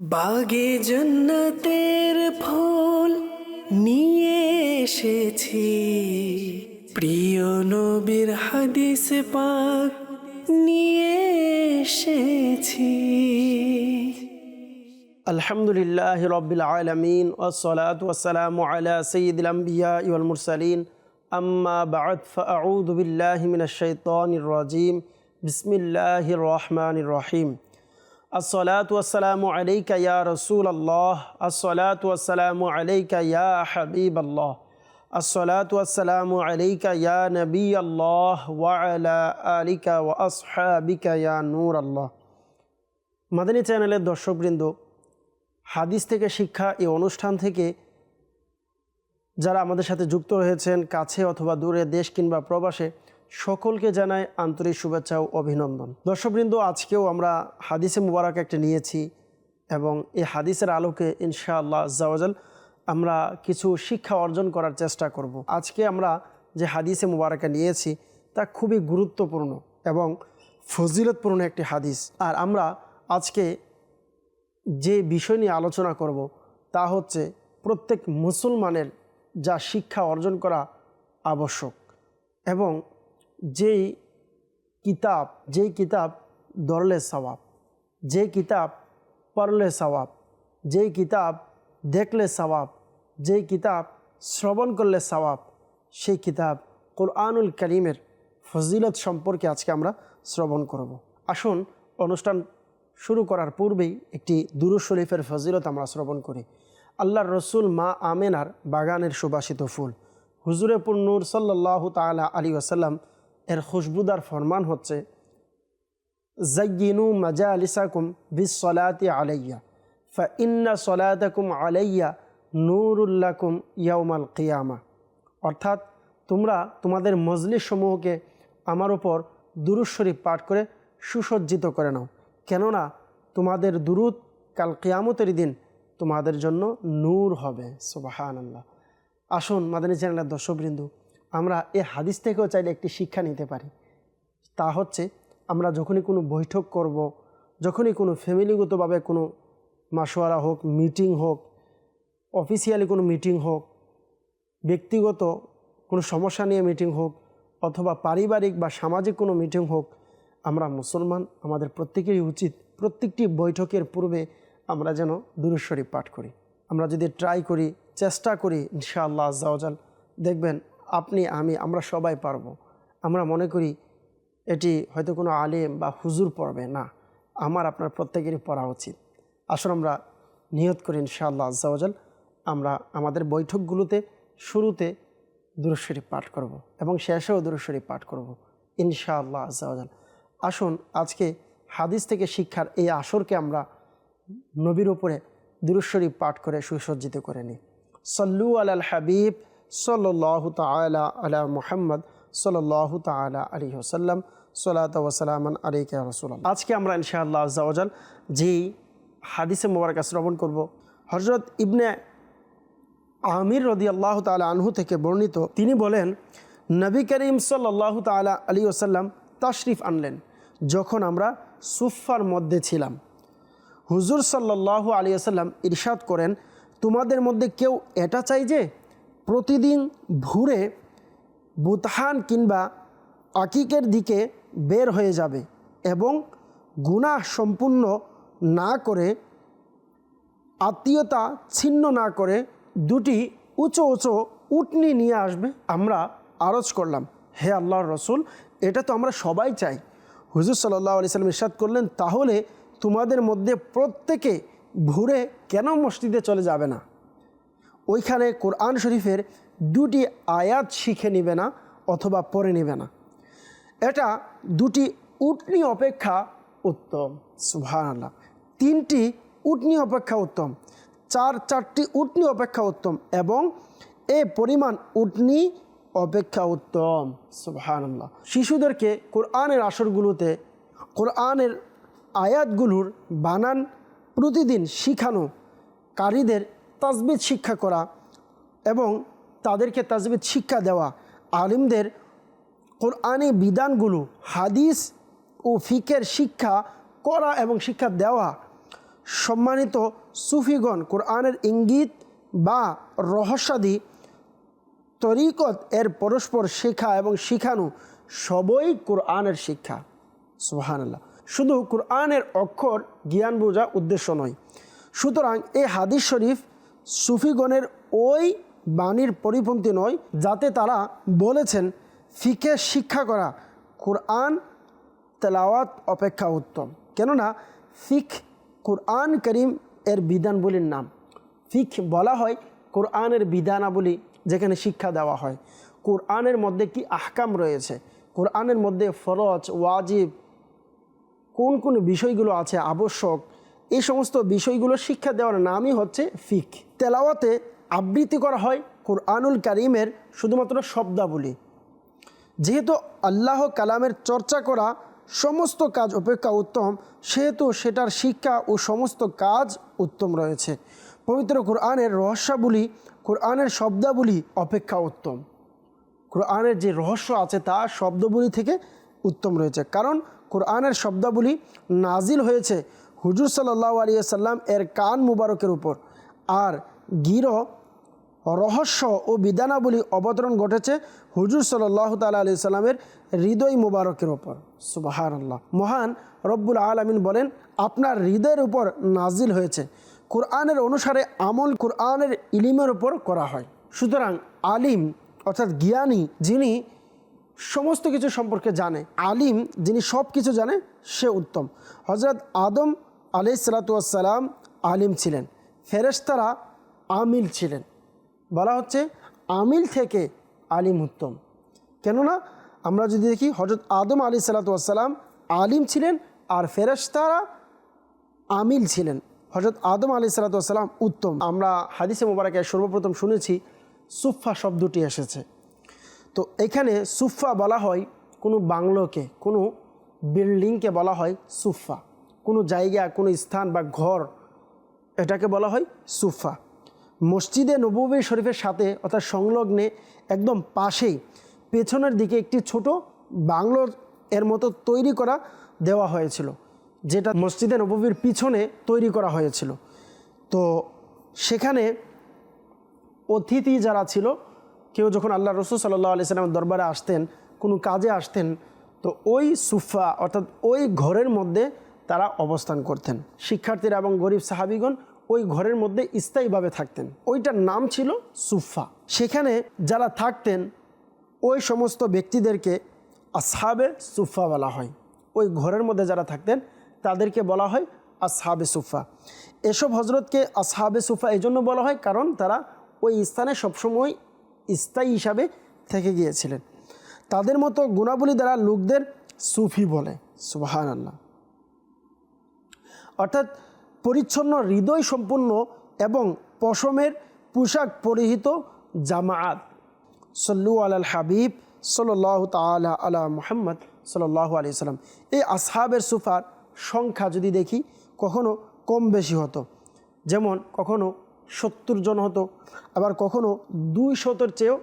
বাগে জন্নতের ফুল নিয়ে এসেছি। প্রিয় নবীর হাদিস পাক নিয়ে এসেছি। আলহামদুলিল্লাহ রবিল আলমিন ওসলাত ওসালাম আলা সঈদ আম্বিয়া ইউল মুরসালিন। আম্মা বাদ ফাউদুবিল্লাহ মিনাশাইতানির রাজিম। বিসমিল্লাহির রহমানির রহিম। আসসালাতাম আলাইকা রসুল আল্লাহ আসসালাতাম আলাইকা হাবিব আল্লাহ আসসালাতাম আলাইকা ইয়া নবী আল্লাহ ওয়ালা আলিকা ওয়া নূর আল্লাহ মাদানী চ্যানেলের দর্শকবৃন্দ, হাদিস থেকে শিক্ষা এই অনুষ্ঠান থেকে যারা আমাদের সাথে যুক্ত রয়েছেন, কাছে অথবা দূরে দেশ কিংবা প্রবাসে সকলকে জানাই আন্তরিক শুভেচ্ছা ও অভিনন্দন দর্শকবৃন্দ, আজকেও আমরা হাদিসে মুবারক একটা নিয়েছি এবং এই হাদিসের আলোকে ইনশাআল্লাহ জাওয়াজাল আমরা কিছু শিক্ষা অর্জন করার চেষ্টা করব। আজকে আমরা যে হাদিসে মুবারকে নিয়েছি, তা খুবই গুরুত্বপূর্ণ এবং ফজিলতপূর্ণ একটি হাদিস আর আমরা আজকে যে বিষয় নিয়ে আলোচনা করব, তা হচ্ছে প্রত্যেক মুসলমানের যা শিক্ষা অর্জন করা আবশ্যক এবং যেই কিতাব যেই কিতাব দরলে সওয়াব যে কিতাব পড়লে সওয়াব, যেই কিতাব দেখলে সওয়াব, যেই কিতাব শ্রবণ করলে সওয়াব, সেই কিতাব কোরআনুল করিমের ফজিলত সম্পর্কে আজকে আমরা শ্রবণ করব। আসুন, অনুষ্ঠান শুরু করার পূর্বেই একটি দুরু শরীফের ফজিলত আমরা শ্রবণ করি। আল্লাহর রসুল মা আমেনার বাগানের সুবাসিত ফুল, হুজুরে পুন্নুর সাল্লাহ তালা আলী ওসাল্লাম এর খুশবুদার ফরমান হচ্ছে জাইনু মাজা আলিসাকুম বিস সলাতি আলাইয়া ফা ইন্না সলাতাকুম আলাইয়া নূরুল্লাকুম ইয়াউমাল কিয়ামা। অর্থাৎ তোমরা তোমাদের মজলিস সমূহকে আমার ওপর দুরুশ্বরী পাঠ করে সুসজ্জিত করে নাও। কেননা তোমাদের দুরুদ কাল কিয়ামতের দিন তোমাদের জন্য নূর হবে। সুবাহান আল্লাহ আসুন মাদানী চ্যানেলের দর্শকবৃন্দু আমরা এ হাদিস থেকেও চাইলে একটি শিক্ষা নিতে পারি। তা হচ্ছে, আমরা যখনই কোনো বৈঠক করব, যখনই কোনো ফ্যামিলিগতভাবে কোনো মাসোয়ারা হোক, মিটিং হোক, অফিসিয়ালি কোনো মিটিং হোক, ব্যক্তিগত কোনো সমস্যা নিয়ে মিটিং হোক, অথবা পারিবারিক বা সামাজিক কোনো মিটিং হোক, আমরা মুসলমান, আমাদের প্রত্যেকেরই উচিত প্রত্যেকটি বৈঠকের পূর্বে আমরা যেন দুরুশ্বরী পাঠ করি। আমরা যদি ট্রাই করি, চেষ্টা করি, ইনশাআল্লাহ আজাওজাল দেখবেন আপনি, আমি, আমরা সবাই পারব। আমরা মনে করি এটি হয়তো কোনো আলেম বা হুজুর পড়বে না। আমার, আপনার প্রত্যেকেরই পড়া উচিত। আসলে আমরা নিয়ত করি ইনশাআল্লাহ আজাওজাল আমরা আমাদের বৈঠকগুলোতে শুরুতে দুরুশ্বরী পাঠ করব এবং শেষেও দুরুশ্বরী পাঠ করব ইনশাআল্লাহ আজাওজাল আসুন, আজকে হাদিস থেকে শিক্ষার এই আসরকে আমরা নবীর ওপরে দুরুশ্বরী পাঠ করে সুসজ্জিত করে নিই। সল্লু আলাল হাবিব সাল্লাহ তালা আলা মুহাম্মদ সাল্লাহ তালা আলী হোসাল্লাম সাল্লাত ওসালামান আলিকা রসুল আজকে আমরা ইনশাআল্লাহ আজাওজাল যেই হাদিসে মোবারকা শ্রবণ করব। হজরত ইবনে আমির রদি আল্লাহ তালা আনহু থেকে বর্ণিত, তিনি বলেন, নবী করিম সাল্লাহ তালা আলী ওসাল্লাম তাশরিফ আনলেন যখন আমরা সুফার মধ্যে ছিলাম। হুজুর সাল্লাহ আলী আসাল্লাম ইরশাদ করেন, তোমাদের মধ্যে কেউ এটা চাই যে প্রতিদিন ভুরে বুতহান কিংবা আকিকের দিকে বের হয়ে যাবে এবং গুনাহ সম্পূর্ণ না করে, আত্মীয়তা ছিন্ন না করে দুটি উঁচু উঁচু উটনি নিয়ে আসবে আমরা আরজ করলাম। হে আল্লাহর রসুল, এটা তো আমরা সবাই চাই। হুজুর সাল্লাহ আলি সাল্লাম ইরশাদ করলেন, তাহলে তোমাদের মধ্যে প্রত্যেকে ভুরে কেন মসজিদে চলে যাবে না? ওইখানে কোরআন শরীফের দুটি আয়াত শিখে নিবে না অথবা পড়ে নিবে না। এটা দুটি উটনি অপেক্ষা উত্তম সুভান আল্লাহ তিনটি উটনি অপেক্ষা উত্তম, চার, চারটি উটনি অপেক্ষা উত্তম এবং এ পরিমাণ উটনি অপেক্ষা উত্তম সুবহান আল্লাহ শিশুদেরকে কোরআনের আসরগুলোতে, কোরআনের আয়াতগুলোর বানান প্রতিদিন শিখানো কারীদের তাজবিদ শিক্ষা করা এবং তাদেরকে তাজবিদ শিক্ষা দেওয়া। আলিমদের কোরআনি বিধানগুলো, হাদিস ও ফিকের শিক্ষা করা এবং শিক্ষা দেওয়া। সম্মানিত সুফিগণ, কোরআনের ইঙ্গিত বা রহস্যাদি তরিকত এর পরস্পর শেখা এবং শিখানো সবই কোরআনের শিক্ষা। সুবহানাল্লাহ। শুধু কোরআনের অক্ষর জ্ঞান বোঝা উদ্দেশ্য নয়। সুতরাং এই হাদিস শরীফ সুফিগণের ওই বাণীর পরিপন্থী নয়, যাতে তারা বলেছেন, ফিকে শিক্ষা করা কোরআন তেলাওয়াত অপেক্ষা উত্তম। কেননা, ফিক কোরআন করিম এর বিধানবলীর নাম। ফিক বলা হয় কোরআনের বিধানাবলী, যেখানে শিক্ষা দেওয়া হয়। কোরআনের মধ্যে কি আহকাম রয়েছে? কোরআনের মধ্যে ফরজ, ওয়াজিব কোন কোন বিষয়গুলো আছে আবশ্যক? এই সমস্ত বিষয়গুলো শিক্ষা দেওয়ার নামই হচ্ছে ফিক। তেলাওয়াতে আবৃত্তি করা হয় কোরআনুল কারিমের শুধুমাত্র শব্দাবলী। যেহেতু আল্লাহ কালামের চর্চা করা সমস্ত কাজ অপেক্ষা উত্তম, সেহেতু সেটার শিক্ষা ও সমস্ত কাজ উত্তম রয়েছে। পবিত্র কোরআনের রহস্যাবলী, কোরআনের শব্দাবলী অপেক্ষা উত্তম। কোরআনের যে রহস্য আছে তা শব্দবলী থেকে উত্তম রয়েছে। কারণ কোরআনের শব্দাবলী নাজিল হয়েছে হুজুর সাল্লাহ আলিয়া এর কান মুবারকের উপর। আর গির রহস্য ও বিধানাবলী অবতরণ ঘটেছে হুজুর সাল্লাহ তালা আলি সাল্লামের হৃদয় মুবারকের ওপর সুবাহান আল্লাহ মহান রব্বুল আলমিন বলেন, আপনার হৃদয়ের উপর নাজিল হয়েছে। কোরআনের অনুসারে আমল কোরআনের ইলিমের উপর করা হয়। সুতরাং আলিম, অর্থাৎ জ্ঞানী, যিনি সমস্ত কিছু সম্পর্কে জানে, আলিম যিনি সব কিছু জানে, সে উত্তম। হজরত আদম আলি সালাতাম আলিম ছিলেন। ফেরেশতারা আমিল ছিলেন। বলা হচ্ছে আমিল থেকে আলিম উত্তম। কেননা আমরা যদি দেখি হজরত আদম আলী সালাতাম আলিম ছিলেন আর ফেরেশতারা আমিল ছিলেন। হজরত আদম আলী সালাতাম উত্তম। আমরা হাদিসে মোবারকে সর্বপ্রথম শুনেছি সুফা শব্দটি এসেছে। তো এখানে সুফা বলা হয় কোনো বাংলোকে, কোনো বিল্ডিংকে বলা হয় সুফা কোনো জায়গা, কোনো স্থান বা ঘর, এটাকে বলা হয় সুফা। মসজিদে নবী শরীফের সাথে অর্থাৎ সংলগ্নে একদম পাশেই পেছনের দিকে একটি ছোট বাংলো এর মতো তৈরি করা দেওয়া হয়েছিল, যেটা মসজিদে নবীর পিছনে তৈরি করা হয়েছিল। তো সেখানে অতিথি যারা ছিল, কেউ যখন আল্লাহ রসুল সাল্লাহ আলি সাল্লামের দরবারে আসতেন, কোনো কাজে আসতেন, তো ওই সুফা অর্থাৎ ওই ঘরের মধ্যে তারা অবস্থান করতেন। শিক্ষার্থীরা এবং গরিব সাহাবিগণ ওই ঘরের মধ্যে স্থায়ীভাবে থাকতেন। ওইটার নাম ছিল সুফা সেখানে যারা থাকতেন, ওই সমস্ত ব্যক্তিদেরকে আসহাবে সুফা বলা হয়। ওই ঘরের মধ্যে যারা থাকতেন, তাদেরকে বলা হয় আসহাবে সুফা এসব হজরতকে আসহাবে সুফা এই জন্য বলা হয় কারণ তারা ওই স্থানে সবসময় স্থায়ী হিসাবে থেকে গিয়েছিলেন। তাদের মতো গুণাবলী দ্বারা লোকদের সুফি বলে। সুবাহান আল্লাহ অর্থাৎ পরিচ্ছন্ন হৃদয় সম্পূর্ণ এবং পশমের পোশাক পরিহিত জামায়াত। সল্লু আল হাবিব সাল্লাহ তালা আলা মুহাম্মদ সাল্লাহ আলি সাল্লাম। এই আসহাবের সুফার সংখ্যা যদি দেখি, কখনো কম বেশি হতো। যেমন কখনো সত্তর জন হতো, আবার কখনো দুই শতর চেয়েও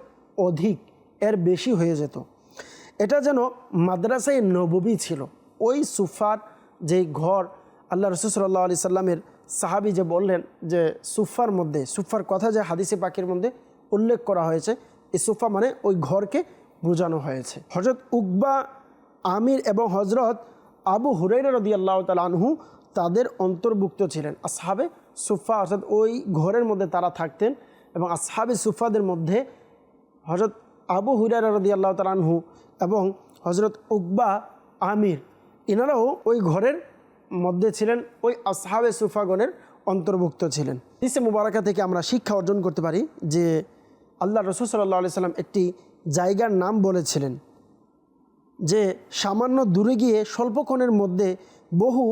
অধিক এর বেশি হয়ে যেত। এটা যেন মাদ্রাসায় নববী ছিল। ওই সুফার যেই ঘর আল্লাহ রসুল সাল্লাহ আলি সাল্লামের সাহাবি যে বললেন যে সুফার মধ্যে, সুফার কথা যে হাদিসে পাখির মধ্যে উল্লেখ করা হয়েছে, এই সুফা মানে ওই ঘরকে বোঝানো হয়েছে। হজরত উকবা, আমির এবং হজরত আবু হুরাইরা রদি আল্লাহ আনহু তাদের অন্তর্ভুক্ত ছিলেন। আসহাবে সুফা অর্থাৎ ওই ঘরের মধ্যে তারা থাকতেন এবং আসহাবে সুফাদের মধ্যে হজরত আবু হুরাইরা রদি আল্লাহ তালানহু এবং হজরত উকবা, আমির এনারাও ওই ঘরের মধ্যে ছিলেন, ওই আসহাবে সুফাগণের অন্তর্ভুক্ত ছিলেন। ইসে মুবারাকা থেকে আমরা শিক্ষা অর্জন করতে পারি যে আল্লাহ রসুল সাল্লাহ সাল্লাম একটি জায়গার নাম বলেছিলেন, যে সামান্য দূরে গিয়ে স্বল্পক্ষণের মধ্যে বহু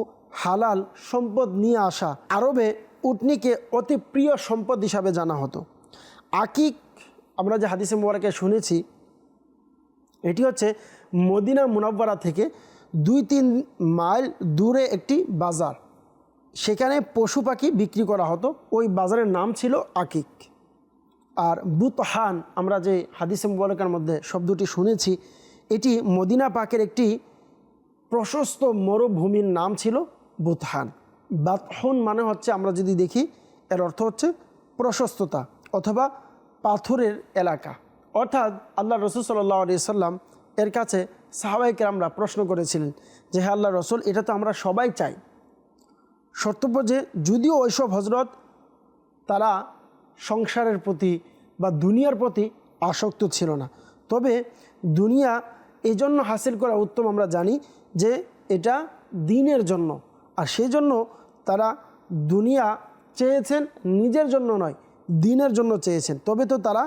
হালাল সম্পদ নিয়ে আসা আরবে উটনিকে অতি প্রিয় সম্পদ হিসাবে জানা হতো। আকিক, আমরা যে হাদিসে মোবারকে শুনেছি, এটি হচ্ছে মদিনা মুনাব্বারা থেকে দুই তিন মাইল দূরে একটি বাজার। সেখানে পশু পাখি বিক্রি করা হতো। ওই বাজারের নাম ছিল আকিক। আর বুতহান, আমরা যে হাদিসে মুবারকের মধ্যে শব্দটি শুনেছি, এটি মদিনা পাকের একটি প্রশস্ত মরুভূমির নাম ছিল বুতহান। বাতহন মানে হচ্ছে, আমরা যদি দেখি, এর অর্থ হচ্ছে প্রশস্ততা অথবা পাথরের এলাকা। অর্থাৎ আল্লাহ রসুল সাল্লাহ আলি সাল্লাম এর কাছে সাহাবাইকে আমরা প্রশ্ন করেছিলেন যে হ্যাঁ আল্লাহ রসুল, এটা তো আমরা সবাই চাই। সত্যব্য যে, যদিও ওইসব হজরত তারা সংসারের প্রতি বা দুনিয়ার প্রতি আসক্ত ছিল না। তবে দুনিয়া এই জন্য হাসিল করা উত্তম আমরা জানি যে, এটা দিনের জন্য। আর সেই জন্য তারা দুনিয়া চেয়েছেন নিজের জন্য নয়, দিনের জন্য চেয়েছেন। তবে তো তারা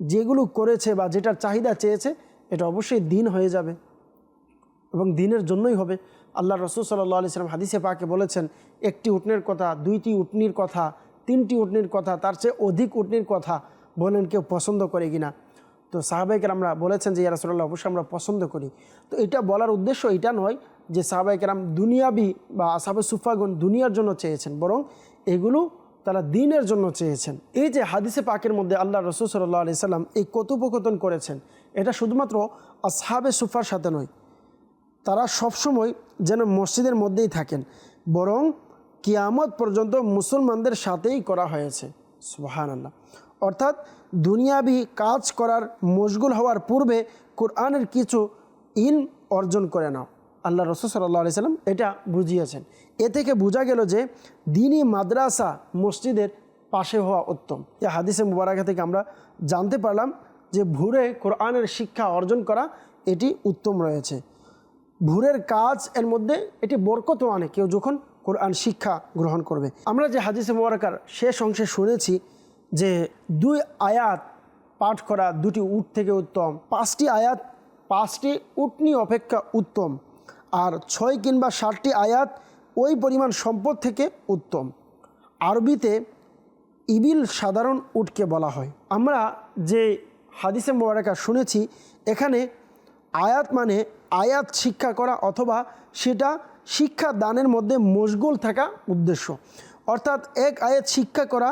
যেগুলো করেছে বা যেটার চাহিদা চেয়েছে এটা অবশ্যই দিন হয়ে যাবে এবং দিনের জন্যই হবে। আল্লাহ রসুল সাল্লাহ আলি সাল্লাম হাদিসে পাকে বলেছেন, একটি উটনের কথা, দুইটি উটনির কথা, তিনটি উটনির কথা, তার চেয়ে অধিক উটনির কথা বলেন কেউ পছন্দ করে কিনা। তো সাহাবাইকের আমরা বলেছেন যে ইয়ারসোল্লাহ অবশ্যই আমরা পছন্দ করি। তো এটা বলার উদ্দেশ্য এটা নয় যে সাহাবাইকেরাম দুনিয়াবি বা আসাবে সুফাগুন দুনিয়ার জন্য চেয়েছেন, বরং এগুলো তারা দিনের জন্য চেয়েছেন। এই যে হাদিসে পাকের মধ্যে আল্লাহ রসুল সাল্লাহ আলি সাল্লাম এই কথোপকথন করেছেন এটা শুধুমাত্র আসহাবে সুফার সাথে নয়। তারা সবসময় যেন মসজিদের মধ্যেই থাকেন, বরং কিয়ামত পর্যন্ত মুসলমানদের সাথেই করা হয়েছে। সুহান আল্লাহ অর্থাৎ দুনিয়াবি কাজ করার মশগুল হওয়ার পূর্বে কোরআনের কিছু ইন অর্জন করে নাও। আল্লাহ রসুল সাল্লাহ আলি সাল্লাম এটা বুঝিয়েছেন। এ থেকে বোঝা গেল যে দিনই মাদ্রাসা মসজিদের পাশে হওয়া উত্তম। এ হাদিসে মুবারাকা থেকে আমরা জানতে পারলাম যে ভুরে কোরআনের শিক্ষা অর্জন করা, এটি উত্তম রয়েছে। ভুরের কাজ এর মধ্যে এটি বরকত আনে কেউ যখন কোরআন শিক্ষা গ্রহণ করবে। আমরা যে হাদিসে মোবারকার শেষ অংশে শুনেছি যে দুই আয়াত পাঠ করা দুটি উট থেকে উত্তম, পাঁচটি আয়াত, পাঁচটি উটনি অপেক্ষা উত্তম, আর ছয় কিংবা ষাটটি আয়াত ওই পরিমাণ সম্পদ থেকে উত্তম। আরবিতে ইবিল সাধারণ উটকে বলা হয়। আমরা যে হাদিসে মোবারকা শুনেছি, এখানে আয়াত মানে আয়াত শিক্ষা করা অথবা সেটা শিক্ষা দানের মধ্যে মশগুল থাকা উদ্দেশ্য। অর্থাৎ এক আয়াত শিক্ষা করা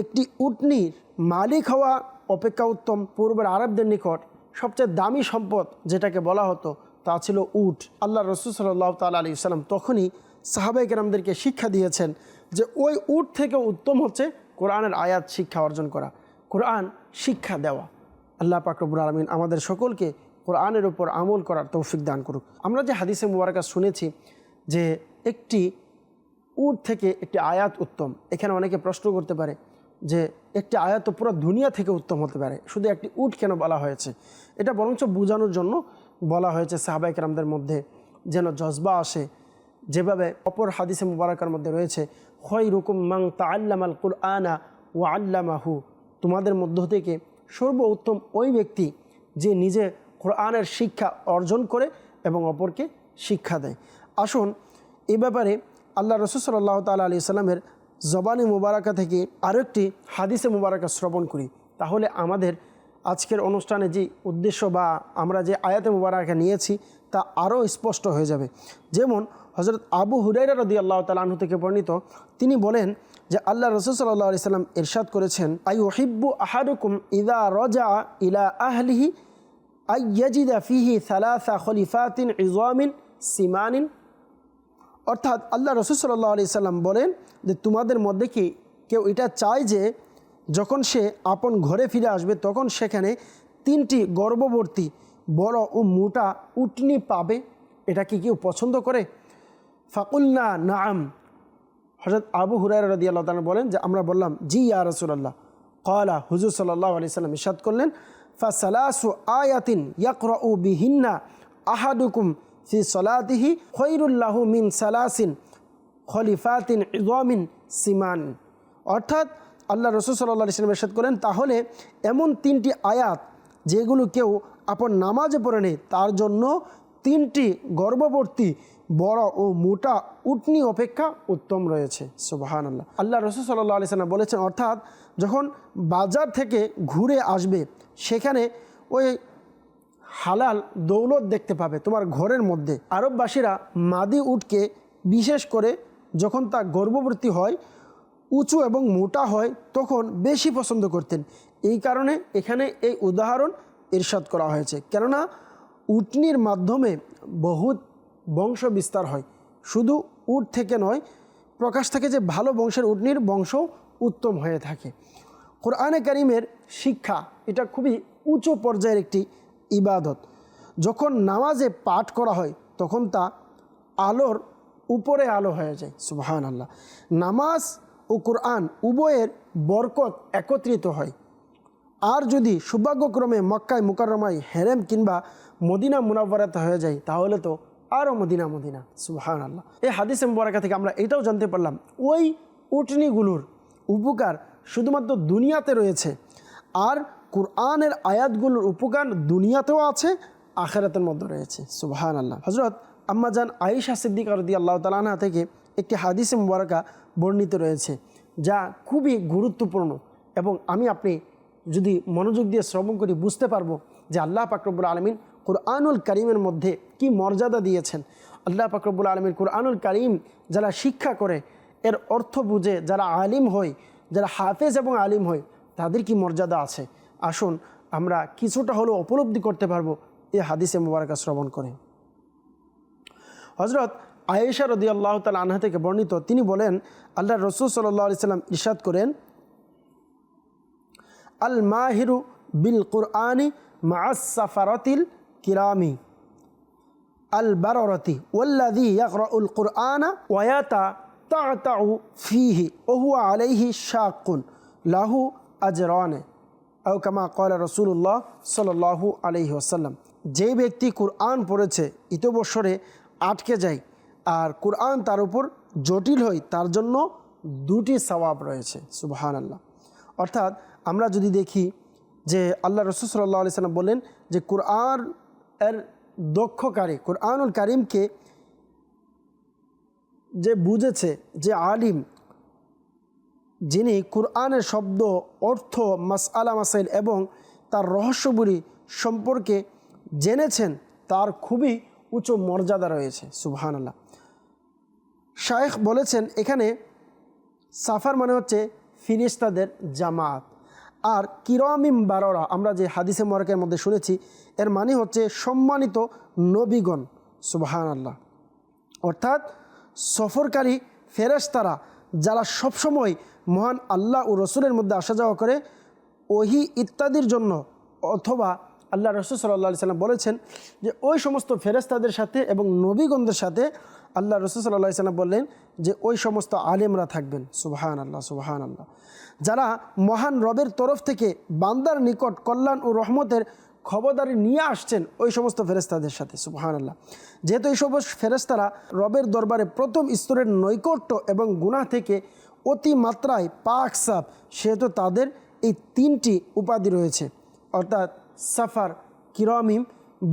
একটি উটনির মালিক হওয়া অপেক্ষা উত্তম। পূর্বের আরবদের নিকট সবচেয়ে দামি সম্পদ যেটাকে বলা হতো তা ছিল উট। আল্লাহ রসুল সাল্লাহ তাল আলী সাল্লাম তখনই সাহাবাই কেরামদেরকে শিক্ষা দিয়েছেন যে ওই উট থেকে উত্তম হচ্ছে কোরআনের আয়াত শিক্ষা অর্জন করা, কোরআন শিক্ষা দেওয়া। আল্লাহ পাকরবুর আলমিন আমাদের সকলকে কোরআনের উপর আমল করার তৌফিক দান করুক। আমরা যে হাদিসে মুবারকা শুনেছি যে একটি উট থেকে একটি আয়াত উত্তম, এখানে অনেকে প্রশ্ন করতে পারে যে একটি আয়াত পুরো দুনিয়া থেকে উত্তম হতে পারে, শুধু একটি উট কেন বলা হয়েছে? এটা বরঞ্চ বোঝানোর জন্য বলা হয়েছে সাহাবাইকরামদের মধ্যে যেন জজবা আসে। যেভাবে অপর হাদিসে মুবারকার মধ্যে রয়েছে হয় রুকুম মাং তা আল্লামাল কুরআনা ও আল্লামাহু তোমাদের মধ্য থেকে সর্ব উত্তম ওই ব্যক্তি যে নিজে কোরআনের শিক্ষা অর্জন করে এবং অপরকে শিক্ষা দেয়। আসুন এ ব্যাপারে আল্লাহ রসুল সাল্লাহ তালা আলি সাল্লামের জবানি মুবারাকা থেকে আরেকটি হাদিসে মুবারাকা শ্রবণ করি। তাহলে আমাদের আজকের অনুষ্ঠানে যে উদ্দেশ্য বা আমরা যে আয়াতে মুবারাকা নিয়েছি, তা আরও স্পষ্ট হয়ে যাবে। যেমন হজরত আবু হুরাইরা রদি আল্লাহ তালাহু থেকে বর্ণিত, তিনি বলেন যে আল্লাহ রসুল সাল্লাহ আলি সাল্লাম ইরশাদ করেছেন, আই ওহিব্বু আহাদুকুম ইদা রজা ইলা আহলিহি আইয়াজিদা ফিহি সালাসা খলিফাতিন ইজামিন সিমানিন। অর্থাৎ আল্লাহ রসুল সাল্লাহ আলি সাল্লাম বলেন যে তোমাদের মধ্যে কি কেউ এটা চায় যে যখন সে আপন ঘরে ফিরে আসবে, তখন সেখানে তিনটি গর্ভবর্তী বড় ও মোটা উটনি পাবে। এটা কি কেউ পছন্দ করে? ফাকুল্লা নাম হজরত আবু হুরাই রদি আল্লাহ তালা বলেন যে, আমরা বললাম, জি ইয়া রসুল্লাহ কলা হুজুর সাল্লাহ আলি সাল্লাম ইসাদ করলেন, ফাসালাসু আয়াতিন ইয়াকরউ বিহিন্না আহাদুকুম ফি সলাতিহি খৈরুল্লাহু মিন সালাসিন খলিফাতিন ইজামিন সিমান। অর্থাৎ আল্লাহ রসুল সাল্লাহ ইসলাম এরশাদ করেন, তাহলে এমন তিনটি আয়াত যেগুলো কেউ আপন নামাজে পড়ে নেই, তার জন্য তিনটি গর্ভবর্তী বড় ও মোটা উটনি অপেক্ষা উত্তম রয়েছে। সুবাহান আল্লাহ আল্লাহ রসুল সাল্লাহ আলি সাল্লাম বলেছেন, অর্থাৎ যখন বাজার থেকে ঘুরে আসবে, সেখানে ওই হালাল দৌলত দেখতে পাবে তোমার ঘরের মধ্যে। আরববাসীরা মাদি উটকে বিশেষ করে যখন তা গর্ভবর্তী হয় উঁচু এবং মোটা হয় তখন বেশি পছন্দ করতেন। এই কারণে এখানে এই উদাহরণ ইরশাদ করা হয়েছে। কেননা উটনির মাধ্যমে বহুত বংশ বিস্তার হয়। শুধু উট থেকে নয়, প্রকাশ থাকে যে ভালো বংশের উটনির বংশ উত্তম হয়ে থাকে। কোরআনে কারিমের শিক্ষা, এটা খুবই উঁচু পর্যায়ের একটি ইবাদত। যখন নামাজে পাঠ করা হয়, তখন তা আলোর উপরে আলো হয়ে যায়। সুবাহান আল্লাহ নামাজ ও কোরআন উভয়ের বরকত একত্রিত হয়। আর যদি সৌভাগ্যক্রমে মক্কায় মুকাররমায় হেরেম কিংবা মদিনা মুনাব্বরাতে হয়ে যায়, তাহলে তো আরও মদিনা মদিনা। সুহান আল্লাহ এই হাদিসে মুবারাকা থেকে আমরা এটাও জানতে পারলাম, ওই উটনিগুলোর উপকার শুধুমাত্র দুনিয়াতে রয়েছে, আর কোরআনের আয়াতগুলোর উপকার দুনিয়াতেও আছে, আখেরাতের মধ্যে রয়েছে। সুবহান আল্লাহ হজরত আম্মাজান আয়েশা সিদ্দিক রদি আল্লাহ তালানা থেকে একটি হাদিসে মুবারকা বর্ণিত রয়েছে, যা খুবই গুরুত্বপূর্ণ এবং আমি আপনি যদি মনোযোগ দিয়ে শ্রবণ করি বুঝতে পারব যে আল্লাহ পাকরবুল আলমিন কোরআনুল করিমের মধ্যে কি মর্যাদা দিয়েছেন। আল্লাহ পাকরবুল আলমিন কোরআনুল করিম যারা শিক্ষা করে, এর অর্থ বুঝে যারা আলিম হয় যারা হাফেজ এবং আলিম হয় তাদের কি মর্যাদা আছে? আসুন আমরা কিছুটা হলেও উপলব্ধি করতে পারব এই হাদিসে মুবারকা শ্রবণ করে। হজরত আয়েশা রদি আল্লাহ তাল আনহা থেকে বর্ণিত, তিনি বলেন আল্লাহ রসুল সাল্লাহ সাল্লাম ইরশাদ করেন আল মাহিরু বিল কুরআনি মাসাফারতিল কিরামি আল ওয়াল্লাদি ইয়াকরাউল কুরআনা ফিহি ওহুয়া আলাইহি শাকুন লাহু আজরানে। আও কামা কলা রসুল্লাহ সাল্লাহু আলহি আসাল্লাম যে ব্যক্তি কুরআন পড়েছে, ইতবৎসরে আটকে যায় আর কুরআন তার উপর জটিল হয় তার জন্য দুটি সওয়াব রয়েছে সুবহান আল্লাহ অর্থাৎ আমরা যদি দেখি যে আল্লাহ রসুল সাল্লাহ আলি সাল্লাম বললেন যে কোরআন এর দক্ষকারী, কোরআনুল কারিমকে যে বুঝেছে, যে আলিম, যিনি কোরআনের শব্দ, অর্থ, মাসআলা, মাসাইল এবং তার রহস্যগুলি সম্পর্কে জেনেছেন, তার খুবই উচ্চ মর্যাদা রয়েছে সুবহান আল্লাহ শায়েখ বলেছেন, এখানে সাফার মানে হচ্ছে ফিরিস্তাদের জামাত। আর কিরমিম বাররা, আমরা যে হাদিসে মরকের মধ্যে শুনেছি, এর মানে হচ্ছে সম্মানিত নবীগণ সুবাহান আল্লাহ অর্থাৎ সফরকারী ফেরেশতারা, যারা সবসময় মহান আল্লাহ ও রসুলের মধ্যে আসা যাওয়া করে, ওহি ইত্যাদির জন্য, অথবা আল্লাহ রসুল সাল্লাহ সাল্লাম বলেছেন যে, ওই সমস্ত ফেরেস্তাদের সাথে এবং নবীগণদের সাথে আল্লাহ রসুল সাল্লাহ সাল্লাম বললেন যে ওই সমস্ত আলেমরা থাকবেন। সুবাহান আল্লাহ সুবাহান আল্লাহ যারা মহান রবের তরফ থেকে বান্দার নিকট কল্যাণ ও রহমতের খবরদারি নিয়ে আসছেন, ওই সমস্ত ফেরেস্তাদের সাথে সুবহান আল্লাহ যেহেতু এই সমস্ত ফেরেস্তারা রবের দরবারে প্রথম স্তরের নৈকট্য এবং গুনাহ থেকে অতি মাত্রায় পাক সাফ সেহেতু তাদের এই তিনটি উপাধি রয়েছে, অর্থাৎ সাফার, কিরমিম,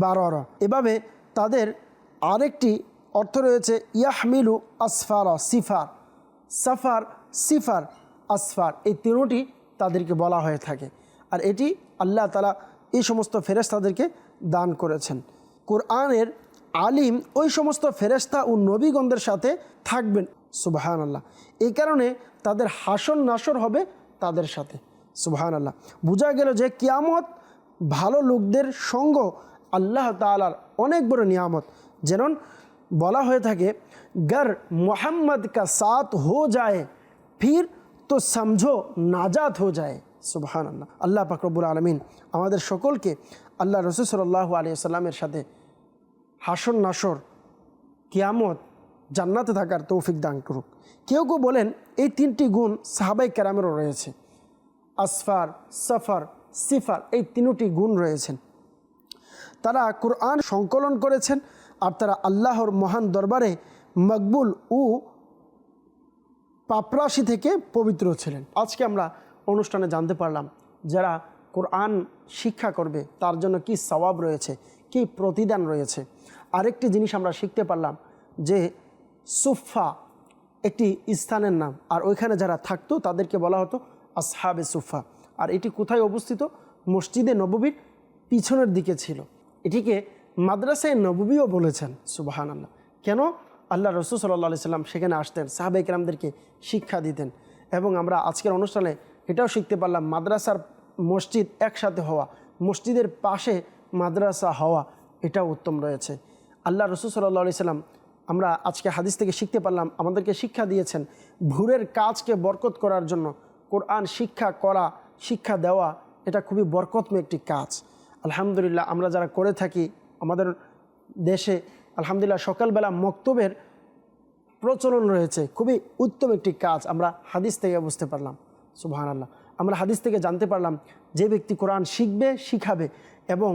বাররা। এভাবে তাদের আরেকটি অর্থ রয়েছে ইয়াহমিলু আসফারা, সিফার। সাফার, সিফার, আসফার। এই তিনটি তাদেরকে বলা হয়ে থাকে। আর এটি আল্লাহ তালা এই সমস্ত ফেরেস্তাদেরকে দান করেছেন। কোরআনের আলিম ওই সমস্ত ফেরেস্তা ও নবীগণদের সাথে থাকবেন। সুবাহান আল্লাহ এই কারণে তাদের হাসন নাসর হবে তাদের সাথে। সুবাহান আল্লাহ বোঝা গেল যে কিয়ামত ভালো লোকদের সঙ্গ আল্লাহ তালার অনেক বড় নিয়ামত। যেন বলা হয়ে থাকে গর মোহাম্মদ কা সাথ হো যায়, ফির তো সমঝো নাজাত হো যায়। সুবহান আল্লাহ আল্লাহ পাকরবুল আলমিন আমাদের সকলকে আল্লাহ রসুল সাল্লাহ আলিয়া সাল্লামের সাথে হাসন নাসর, কিয়ামত, জান্নাতে থাকার তৌফিক দান করুক। কেউ কেউ বলেন এই তিনটি গুণ সাহাবাই ক্যারামেরও রয়েছে। আসফার, সফার, সিফার, এই তিনটি গুণ রয়েছেন। তারা কোরআন সংকলন করেছেন আর তারা আল্লাহর মহান দরবারে মকবুল ও পাপরাশি থেকে পবিত্র ছিলেন। আজকে আমরা অনুষ্ঠানে জানতে পারলাম যারা কোরআন শিক্ষা করবে, তার জন্য কি সওয়াব রয়েছে, কি প্রতিদান রয়েছে। আরেকটি জিনিস আমরা শিখতে পারলাম যে সুফা একটি স্থানের নাম, আর ওইখানে যারা থাকতো তাদেরকে বলা হতো আসহাবে সুফা আর এটি কোথায় অবস্থিত? মসজিদে নববীর পিছনের দিকে ছিল। এটিকে মাদ্রাসায় নববীও বলেছেন সুবাহান আল্লাহ কেন? আল্লাহ রসুল সাল্লাহ সাল্লাম সেখানে আসতেন সাহাবে কেরামদেরকে শিক্ষা দিতেন এবং আমরা আজকের অনুষ্ঠানে এটাও শিখতে পারলাম, মাদ্রাসার মসজিদ একসাথে হওয়া, মসজিদের পাশে মাদ্রাসা হওয়া, এটাও উত্তম রয়েছে। আল্লাহ রসুল সাল্লাহ সাল্লাম আমরা আজকে হাদিস থেকে শিখতে পারলাম, আমাদেরকে শিক্ষা দিয়েছেন ভুরের কাজকে বরকত করার জন্য, কোরআন শিক্ষা করা, শিক্ষা দেওয়া, এটা খুবই বরকতময় একটি কাজ। আলহামদুলিল্লাহ আমরা যারা করে থাকি আমাদের দেশে আলহামদুলিল্লাহ সকালবেলা মক্তবের প্রচলন রয়েছে। খুবই উত্তম একটি কাজ আমরা হাদিস থেকে বুঝতে পারলাম। সুবাহান আল্লাহ আমরা হাদিস থেকে জানতে পারলাম যে ব্যক্তি কোরআন শিখবে, শিখাবে এবং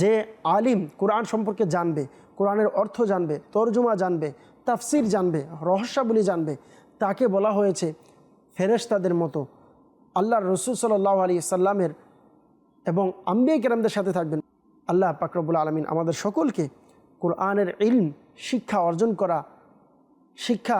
যে আলিম কোরআন সম্পর্কে জানবে, কোরআনের অর্থ জানবে, তর্জমা জানবে, তাফসির জানবে, রহস্যাবলী জানবে, তাকে বলা হয়েছে ফেরেশতাদের মতো। আল্লাহ রসুল সাল্লাহ আলী সাল্লামের এবং আম্বিয়া কেরামদের সাথে থাকবেন। আল্লাহ পাকরবুল আলমিন আমাদের সকলকে কোরআনের ইলম, শিক্ষা অর্জন করা, শিক্ষা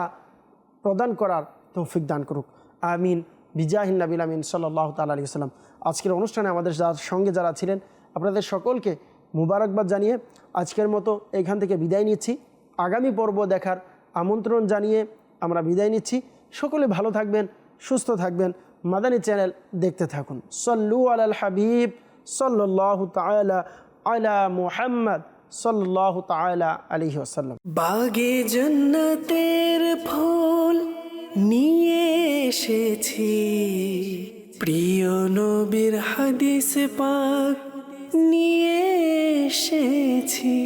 প্রদান করার তৌফিক দান করুক। আমিন। বিজাহিন নাবিল আমিন সাল্লাহ তালা আলী সাল্লাম আজকের অনুষ্ঠানে আমাদের যার সঙ্গে যারা ছিলেন, আপনাদের সকলকে মুবারকবাদ জানিয়ে আজকের মতো এখান থেকে বিদায় নিচ্ছি। আগামী পর্ব দেখার আমন্ত্রণ জানিয়ে আমরা বিদায় নিচ্ছি। সকলে ভালো থাকবেন, সুস্থ থাকবেন। মাদানী চ্যানেল দেখতে থাকুন। সল্লু আল হাবিব সাল্লাহ তালা আলা মুহাম্মদ সাল্লাহ তালা আলহি আসাল্লাম বাগে জন্নতের ফুল নিয়ে এসেছি। প্রিয় নবীর হাদিস পাক নিয়ে এসেছি।